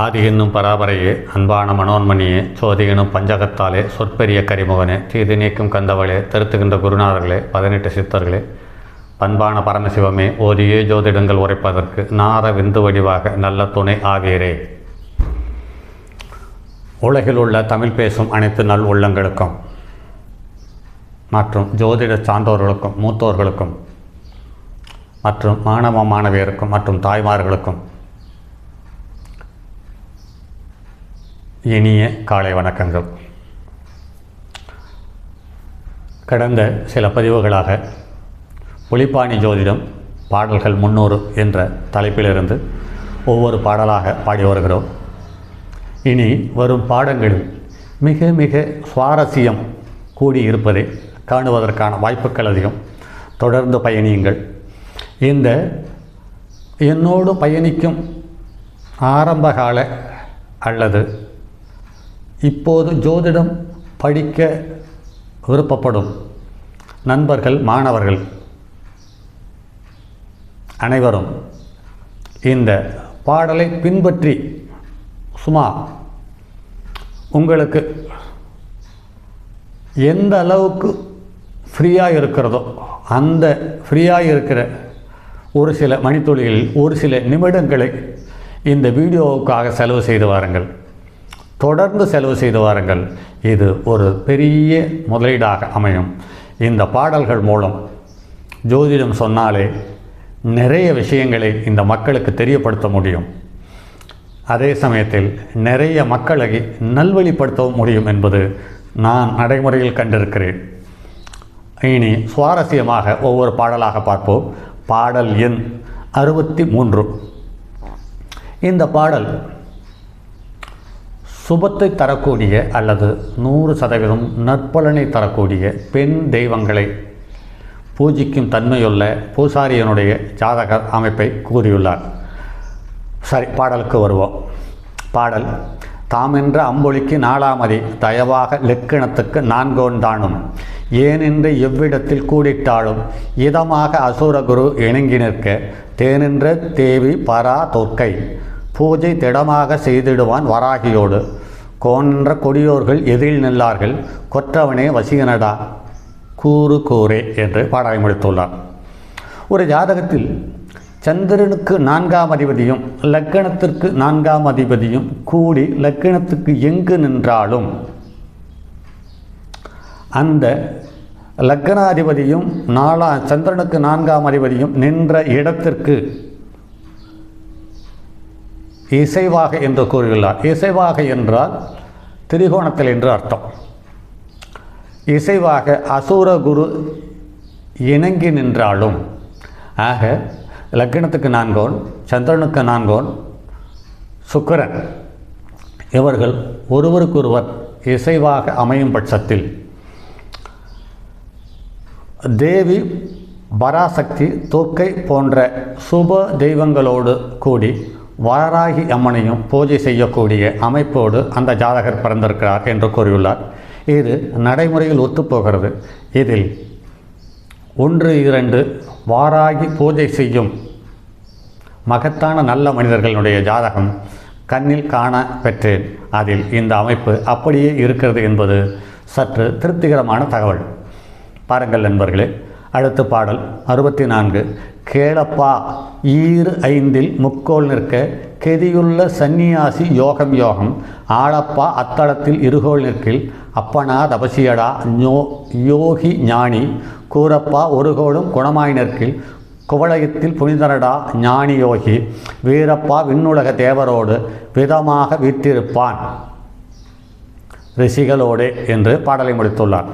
ஆதி என்னும் பராபரையே அன்பான மனோன்மணியே சோதி எனும் பஞ்சகத்தாலே சொற்பெரிய கரிமுகனே தீது நீக்கும் கந்தவளே திருத்துகின்ற குருநாதர்களே பதினெட்டு சித்தர்களே. பண்பான பரமசிவமே ஓதியே ஜோதிடங்கள் உரைப்பதற்கு நார விந்து வடிவாக நல்ல துணை ஆவீரே. உலகில் உள்ள தமிழ் பேசும் அனைத்து நல் உள்ளங்களுக்கும் மற்றும் ஜோதிட சான்றோர்களுக்கும் மூத்தோர்களுக்கும் மற்றும் மாணவ மாணவியருக்கும் மற்றும் தாய்மார்களுக்கும் இனிய காலை வணக்கங்கள். கடந்த சில பதிவுகளாக புலிப்பாணி ஜோதிடம் பாடல்கள் முன்னூறு என்ற தலைப்பிலிருந்து ஒவ்வொரு பாடலாக பாடி வருகிறோம். இனி வரும் பாடங்களில் மிக மிக சுவாரஸ்யம் கூடியிருப்பதை காணுவதற்கான வாய்ப்புகள் அதிகம். தொடர்ந்து பயணியுங்கள். இந்த என்னோடு பயணிக்கும் ஆரம்பகால அல்லது இப்போது ஜோதிடம் படிக்க விருப்பப்படும் நண்பர்கள் மாணவர்கள் அனைவரும் இந்த பாடலை பின்பற்றி சும்மா உங்களுக்கு எந்த அளவுக்கு ஃப்ரீயாக இருக்கிறதோ அந்த ஃப்ரீயாக இருக்கிற ஒரு சில மணித்துளிகளில் ஒரு சில நிமிடங்களை இந்த வீடியோவுக்காக செலவு செய்து வாருங்கள். தொடர்ந்து செலவு செய்து வாருங்கள். இது ஒரு பெரிய முதலீடாக அமையும். இந்த பாடல்கள் மூலம் ஜோதிடம் சொன்னாலே நிறைய விஷயங்களை இந்த மக்களுக்கு தெரியப்படுத்த முடியும். அதே சமயத்தில் நிறைய மக்களை நல்வழிப்படுத்தவும் முடியும் என்பது நான் நடைமுறையில் கண்டிருக்கிறேன். இனி சுவாரஸ்யமாக ஒவ்வொரு பாடலாக பார்ப்போம். பாடல் எண் அறுபத்தி மூன்று. இந்த பாடல் சுபத்தை தரக்கூடிய அல்லது நூறு சதவீதம் நற்பலனை தரக்கூடிய பெண் தெய்வங்களை பூஜிக்கும் தன்மையுள்ள பூசாரியனுடைய ஜாதக அமைப்பை கூறியுள்ளார். சரி பாடலுக்கு வருவோம். பாடல் தாமென்ற அம்பொழிக்கு நாளாமதி தயவாக லெக்கணத்துக்கு நான்கோன்தானும் ஏனென்று எவ்விடத்தில் கூடிட்டாலும் இதமாக அசுரகுரு இணங்கி நிற்க தேனென்ற தேவி பரா தொற்கை. பூஜை திடமாக செய்திடுவான் வராகியோடு. கோன்ற கொடியோர்கள் எதிரில் நில்லார்கள் கொற்றவனே வசிகனடா கூறு கூறே என்று பாடலை முடித்துள்ளார். ஒரு ஜாதகத்தில் சந்திரனுக்கு நான்காம் அதிபதியும் லக்கணத்திற்கு நான்காம் அதிபதியும் கூடி லக்கணத்துக்கு எங்கு நின்றாலும் அந்த லக்கணாதிபதியும் நாலா சந்திரனுக்கு நான்காம் அதிபதியும் நின்ற இடத்திற்கு இசைவாக என்று கூறியுள்ளார் இசைவாக என்றால் திரிகோணத்தில் என்று அர்த்தம். இசைவாக அசூர குரு இணங்கி நின்றாலும் ஆக லக்னத்துக்கு நான்கோன் சந்திரனுக்கு நான்கோன் சுக்கரன் இவர்கள் ஒருவருக்கொருவர் இசைவாக அமையும் பட்சத்தில் தேவி பராசக்தி தோக்கை போன்ற சுப தெய்வங்களோடு கூடி வாராகி அம்மனையும் பூஜை செய்யக்கூடிய அமைப்போடு அந்த ஜாதகர் பிறந்திருக்கிறார் என்று கூறியுள்ளார். இது நடைமுறையில் ஒத்துப்போகிறது. இதில் ஒன்று இரண்டு வாராகி பூஜை செய்யும் மகத்தான நல்ல மனிதர்களுடைய ஜாதகம் கண்ணில் காண பெற்றேன். அதில் இந்த அமைப்பு அப்படியே இருக்கிறது என்பது சற்று திருப்திகரமான தகவல். பாருங்கள் நண்பர்களே. அடுத்த பாடல் அறுபத்தி நான்கு கேளப்பா ஈறு ஐந்தில் முக்கோள் நிற்க கெதியுள்ள சந்நியாசி யோகம் யோகம். ஆளப்பா அத்தளத்தில் இருகோள் நிற்கில் அப்பனா தபசியடா ஞோ யோகி ஞானி. கூறப்பா ஒருகோளும் குணமாய் நிற்கில் குவளயத்தில் புனிதனடா ஞானி யோகி. வீரப்பா விண்ணுலக தேவரோடு விதமாக வீற்றிருப்பான். ரிஷிகளோடு என்று பாடலை முடித்துள்ளார்.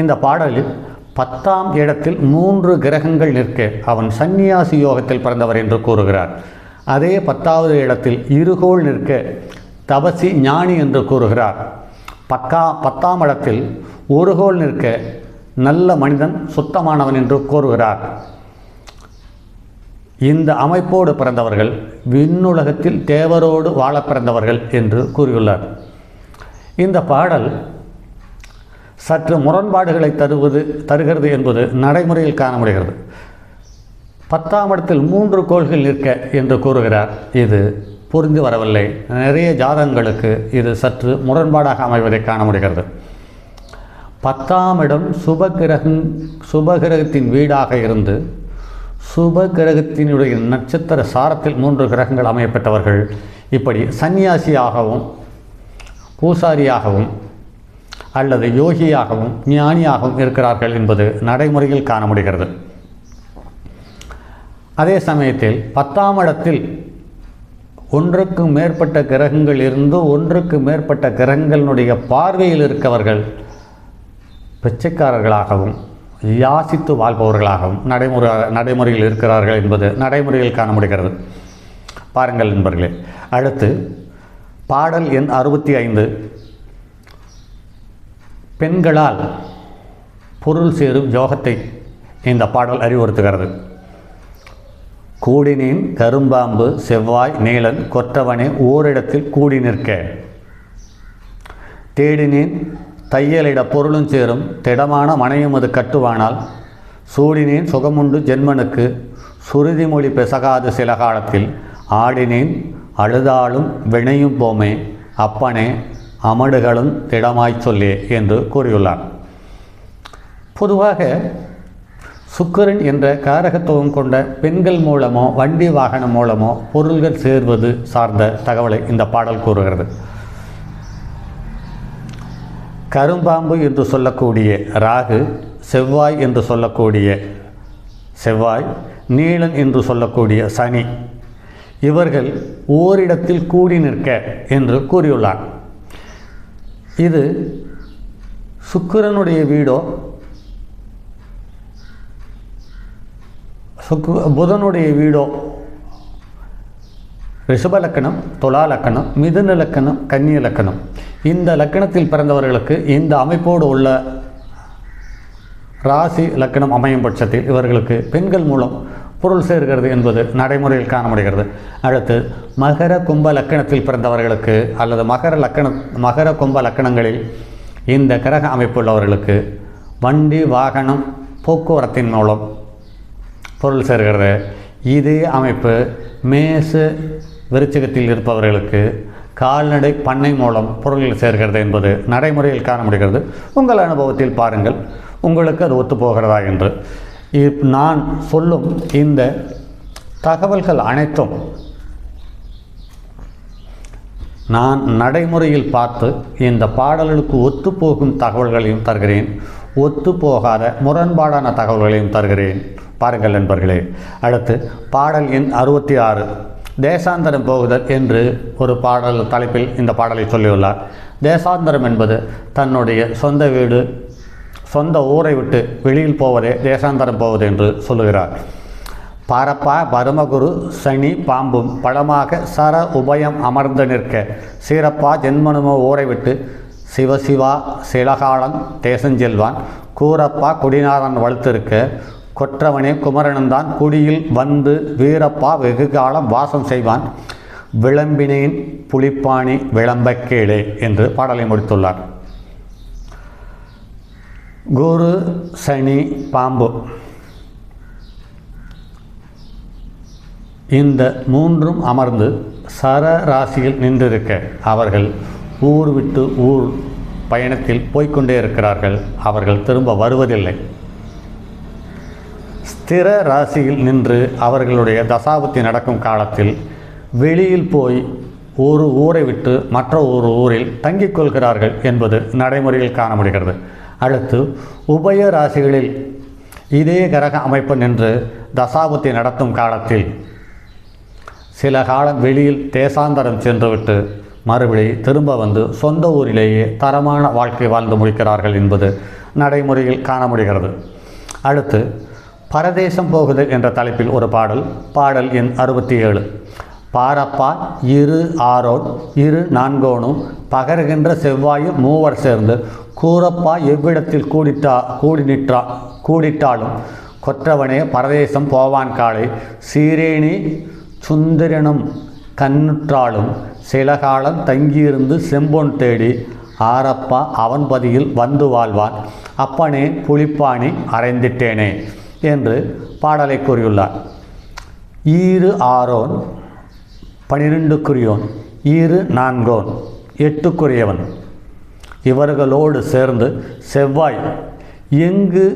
இந்த பாடலில் பத்தாம் இடத்தில் மூன்று கிரகங்கள் நிற்க அவன் சந்நியாசி யோகத்தில் பிறந்தவர் என்று கூறுகிறார். அதே பத்தாவது இடத்தில் இருகோள் நிற்க தபசி ஞானி என்று கூறுகிறார். பக்கா பத்தாம் இடத்தில் ஒருகோள் நிற்க நல்ல மனிதன் சுத்தமானவன் என்று கூறுகிறார். இந்த அமைப்போடு பிறந்தவர்கள் விண்ணுலகத்தில் தேவரோடு வாழ பிறந்தவர்கள் என்று கூறியுள்ளார். இந்த பாடல் சற்று முரண்பாடுகளை தருவது தருகிறது என்பது நடைமுறையில் காண முடிகிறது பத்தாம் இடத்தில் மூன்று கோள்கள் நிற்க என்று கூறுகிறார். இது புரிந்து வரவில்லை. நிறைய ஜாதகங்களுக்கு இது சற்று முரண்பாடாக அமைவதை காண முடிகிறது பத்தாம் இடம் சுபகிரகம் சுபகிரகத்தின் வீடாக இருந்து சுபகிரகத்தினுடைய நட்சத்திர சாரத்தில் மூன்று கிரகங்கள் அமையப்பட்டவர்கள் இப்படி சந்நியாசியாகவும் பூசாரியாகவும் அல்லது யோகியாகவும் ஞானியாகவும் இருக்கிறார்கள் என்பது நடைமுறையில் காண முடிகிறது அதே சமயத்தில் பத்தாம் இடத்தில் ஒன்றுக்கும் மேற்பட்ட கிரகங்கள் இருந்து ஒன்றுக்கு மேற்பட்ட கிரகங்களினுடைய பார்வையில் இருக்கவர்கள் பிச்சைக்காரர்களாகவும் யாசித்து வாழ்பவர்களாகவும் நடைமுறை நடைமுறையில் இருக்கிறார்கள் என்பது நடைமுறையில் காண முடிகிறது பாருங்கள் நண்பர்களே அடுத்து பாடல் எண் அறுபத்தி ஐந்து. பெண்களால் பொருள் சேரும் யோகத்தை இந்த பாடல் அறிவுறுத்துகிறது. கூடினேன் கரும்பாம்பு செவ்வாய் நீலன் கொற்றவனே ஓரிடத்தில் கூடி நிற்க. தேடினேன் தையலிட பொருளும் சேரும் திடமான மனையும் அது கட்டுவானால் சூடினேன் சுகமுண்டு ஜென்மனுக்கு சுருதிமொழி பெசகாது சில காலத்தில் ஆடினேன் அழுதாலும் வினையும் போமே அப்பனே அமடுகளும் திடமாய்ச் சொல்லே என்று கூறியுள்ளார் பொதுவாக சுக்கரன் என்ற காரகத்துவம் கொண்ட பெண்கள் மூலமோ வண்டி வாகனம் மூலமோ பொருள்கள் சேர்வது சார்ந்த தகவலை இந்த பாடல் கூறுகிறது. கரும்பாம்பு என்று சொல்லக்கூடிய ராகு செவ்வாய் என்று சொல்லக்கூடிய செவ்வாய் நீலன் என்று சொல்லக்கூடிய சனி இவர்கள் ஓரிடத்தில் கூடி நிற்க என்று கூறியுள்ளார் இது சுக்கிரனுடைய வீடோ சுக்கு புதனுடைய வீடோ ரிஷப லக்கணம் துலா லக்கணம் மிதுன லக்கணம் கன்னிய லக்கணம். இந்த லக்கணத்தில் பிறந்தவர்களுக்கு இந்த அமைப்போடு உள்ள ராசி லக்கணம் அமையும் பட்சத்தில் இவர்களுக்கு பெண்கள் மூலம் பொருள் சேர்கிறது என்பது நடைமுறையில் காண முடிகிறது அடுத்து மகர கும்ப லக்கணத்தில் பிறந்தவர்களுக்கு அல்லது மகர லக்கண மகர கும்ப லக்கணங்களில் இந்த கிரக அமைப்புள்ளவர்களுக்கு வண்டி வாகனம் போக்குவரத்தின் மூலம் பொருள் சேர்கிறது. இதே அமைப்பு மேசு விருச்சகத்தில் இருப்பவர்களுக்கு கால்நடை பண்ணை மூலம் பொருள்கள் சேர்கிறது என்பது நடைமுறையில் காண முடிகிறது உங்கள் அனுபவத்தில் பாருங்கள். உங்களுக்கு அது ஒத்துப்போகிறதா என்று. இப் நான் சொல்லும் இந்த தகவல்கள் அனைத்தும் நான் நடைமுறையில் பார்த்து இந்த பாடல்களுக்கு ஒத்துப்போகும் தகவல்களையும் தருகிறேன். ஒத்துப்போகாத முரண்பாடான தகவல்களையும் தருகிறேன். பாருங்கள் நண்பர்களே அடுத்து பாடல் எண் அறுபத்தி ஆறு. தேசாந்தரம் போகுதல் என்று ஒரு பாடல் தலைப்பில் இந்த பாடலை சொல்லியுள்ளார். தேசாந்தரம் என்பது தன்னுடைய சொந்த வீடு சொந்த ஊரை விட்டு வெளியில் போவதே தேசாந்தரம் போவது என்று சொல்லுகிறார். பாரப்பா பரமகுரு சனி பாம்பும் பழமாக சர உபயம் அமர்ந்து நிற்க சீரப்பா ஜென்மனுமோ ஊரை விட்டு சிவசிவா சிலகாலன் தேசஞ்செல்வான் கூரப்பா குடிநாதன் வளர்த்திருக்க கொற்றவனே குமரனந்தான் குடியில் வந்து வீரப்பா வெகு காலம் வாசம் செய்வான். விளம்பினேன் புலிப்பாணி விளம்பக்கேளே என்று பாடலை முடித்துள்ளார். குரு சனி பாம்பு இந்த மூன்றும் அமர்ந்து சர ராசியில் நின்றிருக்க அவர்கள் ஊர் விட்டு ஊர் பயணத்தில் போய்க்கொண்டே இருக்கிறார்கள் அவர்கள் திரும்ப வருவதில்லை ஸ்திர ராசியில் நின்று அவர்களுடைய தசாபத்தி நடக்கும் காலத்தில் வெளியில் போய் ஒரு ஊரை விட்டு மற்ற ஒரு ஊரில் தங்கிக் கொள்கிறார்கள் என்பது நடைமுறையில் காண முடிகிறது அடுத்து உபய ராசிகளில் இதே கிரக அமைப்பு நின்று தசாபத்தி நடத்தும் காலத்தில் சில காலம் வெளியில் தேசாந்தரம் சென்றுவிட்டு மறுபடி திரும்ப வந்து சொந்த ஊரிலேயே தரமான வாழ்க்கை வாழ்ந்து முடிக்கிறார்கள் என்பது நடைமுறையில் காண முடிகிறது அடுத்து பரதேசம் போகுதல் என்ற தலைப்பில் ஒரு பாடல் பாடல் எண் அறுபத்தி ஏழு. பாரப்பா இரு ஆரோன் இரு நான்கோனும் பகருகின்ற செவ்வாயும் மூவர் சேர்ந்து கூரப்பா எவ்விடத்தில் கூடிட்டா கூடி நிற்றா கூடிட்டாலும் கொற்றவனே பரதேசம் போவான் காலை. சீரேணி சுந்தரனும் கண்ணுற்றாலும் சில காலம் தங்கியிருந்து செம்பொன் தேடி ஆரப்பா அவன் பதியில் வந்து வாழ்வான். அப்பனே புளிப்பாணி அறைந்திட்டேனே என்று பாடலை கூறியுள்ளார். ஈறு ஆரோன் பனிரெண்டுக்குரியோன் ஈறு நான்கோன் எட்டுக்குரியவன். இவர்களோடு சேர்ந்து செவ்வாய் எங்கு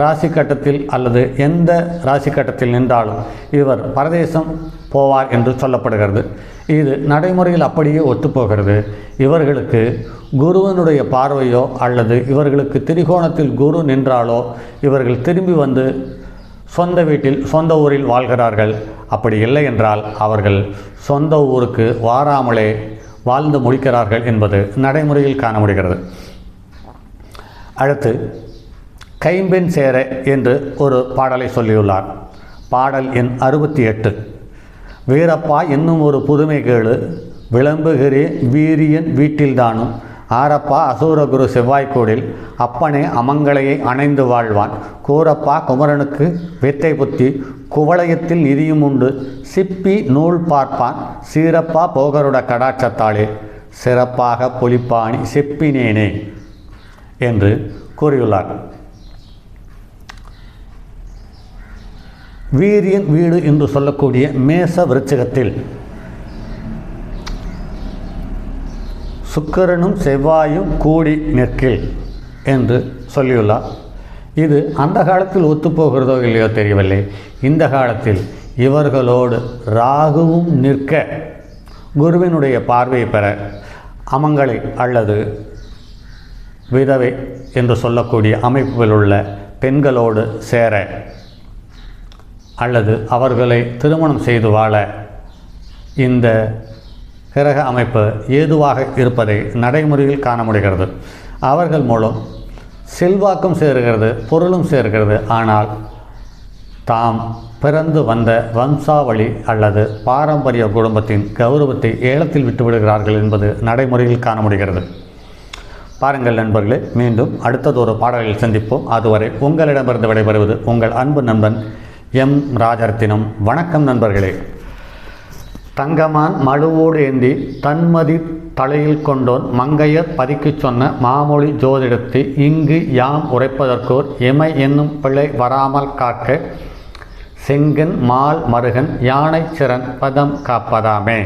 ராசி கட்டத்தில் அல்லது எந்த ராசி கட்டத்தில் நின்றாலும் இவர் பரதேசம் போவார் என்று சொல்லப்படுகிறது. இது நடைமுறையில் அப்படியே ஒத்துப்போகிறது. இவர்களுக்கு குருவனுடைய பார்வையோ அல்லது இவர்களுக்கு திரிகோணத்தில் குரு நின்றாலோ இவர்கள் திரும்பி வந்து சொந்த வீட்டில் சொந்த ஊரில் வாழ்கிறார்கள். அப்படி இல்லை என்றால் அவர்கள் சொந்த ஊருக்கு வாராமலே வாழ்ந்து முடிக்கிறார்கள் என்பது நடைமுறையில் காண முடிகிறது அடுத்து கைம்பெண் சேர என்று ஒரு பாடலை சொல்லியுள்ளார். பாடல் எண் அறுபத்தி எட்டு வீரப்பா என்னும் ஒரு புதுமை கேளு. விளம்புகிறே வீரியன் வீட்டில்தானும் ஆரப்பா அசூரகுரு செவ்வாய்க்கோடில் அப்பனே அமங்கலையை அணைந்து வாழ்வான். கூரப்பா குமரனுக்கு வித்தை புத்தி குவளையத்தில் நிதியும் உண்டு. சிப்பி நூல் பார்ப்பான் சீரப்பா போகருட கடாட்சத்தாளே சிறப்பாக புலிப்பாணி செப்பினேனே என்று கூறியுள்ளார். வீரியன் வீடு என்று சொல்லக்கூடிய மேச விருச்சகத்தில் சுக்கரனும் செவ்வாயும் கூடி நிற்கில் என்று சொல்லியுள்ளார். இது அந்த காலத்தில் ஒத்துப்போகிறதோ இல்லையோ தெரியவில்லை. இந்த காலத்தில் இவர்களோடு ராகுவும் நிற்க குருவினுடைய பார்வையை பெற அமங்களை அல்லது விதவை என்று சொல்லக்கூடிய அமைப்புகள் உள்ள பெண்களோடு சேர அல்லது அவர்களை திருமணம் செய்து வாழ இந்த கிரக அமைப்பு ஏதுவாக இருப்பதை நடைமுறையில் காண முடிகிறது. அவர்கள் மூலம் செல்வாக்கும் சேருகிறது பொருளும் சேர்கிறது. ஆனால் தாம் பிறந்து வந்த வம்சாவளி அல்லது பாரம்பரிய குடும்பத்தின் கௌரவத்தை ஏலத்தில் விட்டுவிடுகிறார்கள் என்பது நடைமுறையில் காண முடிகிறது. பாருங்கள் நண்பர்களே மீண்டும் அடுத்ததொரு பாடலில் சந்திப்போம். அதுவரை உங்களிடமிருந்து விடைபெறுவது உங்கள் அன்பு நண்பன் எம். ராஜரத்தினம். வணக்கம் நண்பர்களே. தங்கமான் மழுவோடு ஏந்தி தன்மதி தலையில் கொண்டோன் மங்கையர் பதிக்குச் சொன்ன மாமொழி ஜோதிடத்து இங்கு யாம் உரைப்பதற்கோர் எமை என்னும் பிள்ளை வராமல் காக்க செங்கன் மால் மருகன் யானை சிறன் பதம் காப்பதாமே.